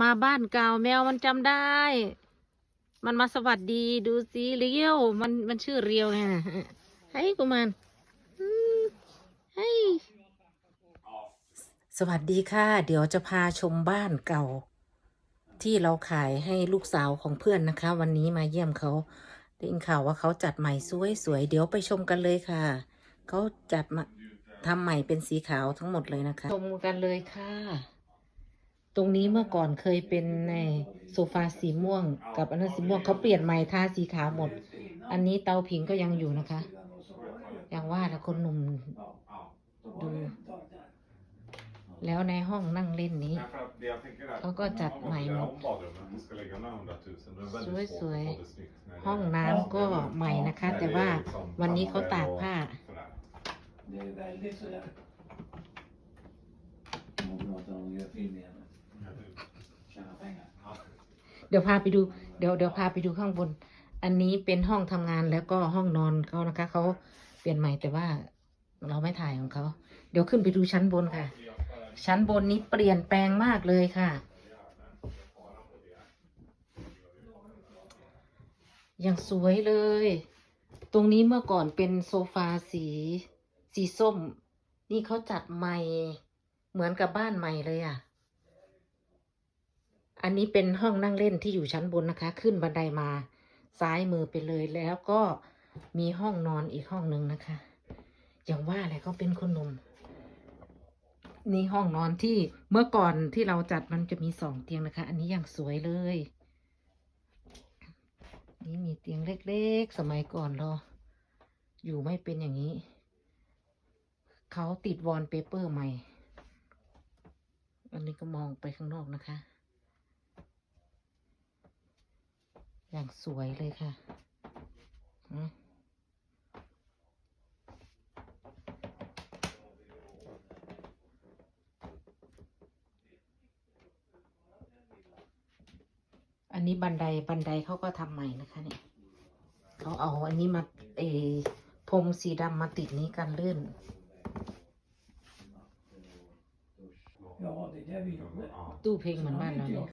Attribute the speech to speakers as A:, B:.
A: มาบ้านเก่าแมวมันจำได้ มันมาสวัสดีดูสิเรียว มันมันชื่อเรียวไงนะเฮ้ยกุมารอืมเฮ้ยสวัสดีค่ะ เดี๋ยวจะพาชมบ้านเก่า ที่เราขายให้ลูกสาวของเพื่อนนะคะ วันนี้มาเยี่ยมเขาได้ยินข่าวว่าเขาจัดใหม่สวยๆเดี๋ยวไปชมกันเลยค่ะเขาจัดมาทำใหม่เป็นสีขาวทั้งหมดเลยนะคะ ชมกันเลยค่ะ ตรงนี้เมื่อก่อนเคยเป็นในโซฟาสีม่วง กับอันนั้นสีม่วงเขาเปลี่ยนใหม่ทาสีขาวหมด อันนี้เตาผิงก็ยังอยู่นะคะยังว่าถ้าคนหนุ่มดู แล้วในห้องนั่งเล่นนี้
B: เขาก็จัดใหม่
A: ห
B: มดสวยๆ
A: ห้องน้ำก็ใหม่นะคะ แต่ว่าวันนี้เขาตากผ้า เดี๋ยวพาไปดู เดี๋ยวเดี๋ยวพาไปดูข้างบน อันนี้เป็นห้องทำงานแล้วก็ห้องนอนเขานะคะเขาเปลี่ยนใหม่แต่ว่าเราไม่ถ่ายของเขาเดี๋ยวขึ้นไปดูชั้นบนค่ะ ชั้นบนนี้เปลี่ยนแปลงมากเลยค่ะ อย่างสวยเลย ตรงนี้เมื่อก่อนเป็นโซฟาสี สีส้ม นี่เขาจัดใหม่ เหมือนกับบ้านใหม่เลยอะ อันนี้เป็นห้องนั่งเล่นที่อยู่ชั้นบนนะคะ ขึ้นบันไดมาซ้ายมือไปเลยแล้วก็มีห้องนอนอีกห้องหนึ่งนะคะ อย่างว่าแหละเขาเป็นคนหนุ่มนี่ห้องนอนที่เมื่อก่อนที่เราจัดมันจะมีสองเตียงนะคะ อันนี้อย่างสวยเลย นี่มีเตียงเล็กๆ สมัยก่อนเราอยู่ไม่เป็นอย่างนี้ เขาติดวอลเปเปอร์ใหม่ อันนี้ก็มองไปข้างนอกนะคะ อย่างสวยเลยค่ะอืมอันนี้บันไดบันไดเขาก็ทำใหม่นะคะ เนี่ยเขาเอาอันนี้มาเออพรมสีดำมาติดนี้กันลื่น
C: Ja, det är det vi gjorde.
A: ตู้เพลงเหมือนบ้านเราเนี่ย